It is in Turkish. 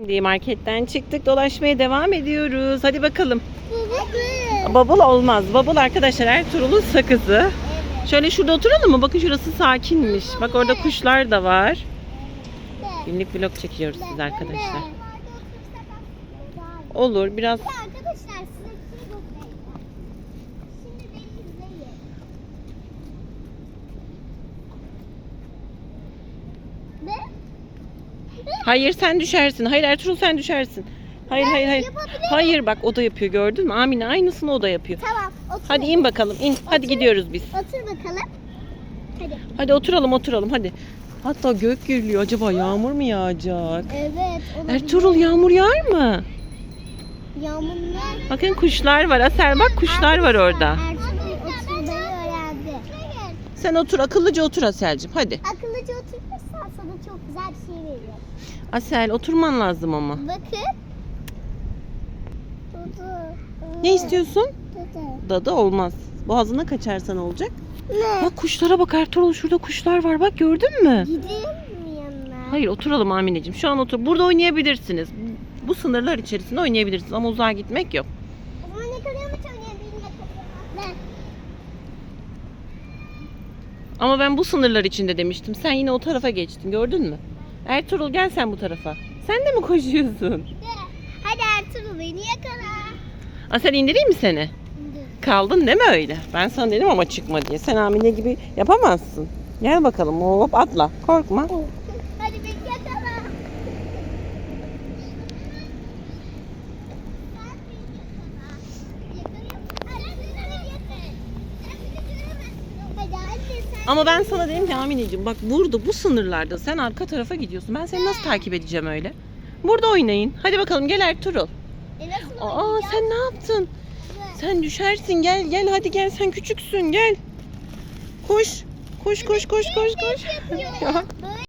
Şimdi marketten çıktık dolaşmaya devam ediyoruz. Hadi bakalım. Baba. Bubble olmaz. Bubble arkadaşlar Ertuğrul'un sakızı. Şöyle şurada oturalım mı? Bakın şurası sakinmiş. Bak orada kuşlar da var. Günlük vlog çekiyoruz siz arkadaşlar. Olur biraz arkadaşlar size bir şey göstereceğim. Şimdi beni izleyin. Ne? Hayır sen düşersin. Hayır Ertuğrul sen düşersin. Hayır Ben hayır hayır. yapabilirim. Hayır bak o da yapıyor gördün mü? Amine aynısını o da yapıyor. Tamam. Otur. Hadi in bakalım in. Hadi gidiyoruz biz. Otur bakalım. Hadi. Hadi oturalım oturalım hadi. Hatta gök gürlüyor. Acaba yağmur mu yağacak? Evet. olabilir. Ertuğrul yağmur yağar mı? Yağmurlar. Bakın kuşlar var. Asel bak kuşlar var orada. Ertuğrul. Sen otur akıllıca otur Asel'cim hadi. Akıllıca oturursan sana çok güzel bir şey veriyor. Asel oturman lazım ama. Bakın. Tutu. Ne istiyorsun? Tutu. Dadı olmaz. Boğazına kaçarsan olacak. Ne? Bak kuşlara bak Ertuğrul şurada kuşlar var bak gördün mü? Gideyim mi yanına? Hayır oturalım Amineciğim. Şu an otur. Burada oynayabilirsiniz. Bu sınırlar içerisinde oynayabilirsiniz ama uzağa gitmek yok. O zaman yakalıyor mu oynayabilirim yakalıyor. Ben. Ama ben bu sınırlar içinde demiştim. Sen yine o tarafa geçtin gördün mü? Ertuğrul gel sen bu tarafa. Sen de mi koşuyorsun? Hadi Ertuğrul beni yakala. Asel indireyim mi seni? Kaldın değil mi öyle? Ben sana dedim ama çıkma diye. Sen Amine gibi yapamazsın. Gel bakalım hop atla. Korkma. Hadi beni yakala. Hadi anne sen. Ama ben sana dedim ki Amineciğim bak burada bu sınırlarda sen arka tarafa gidiyorsun. Ben seni nasıl takip edeceğim öyle? Burada oynayın. Hadi bakalım gel Ertuğrul. E nasıl Aa oynayacağız? sen ne yaptın? Sen düşersin gel gel hadi gel sen küçüksün gel. Koş. Koş koş koş koş koş. Ya. Böyle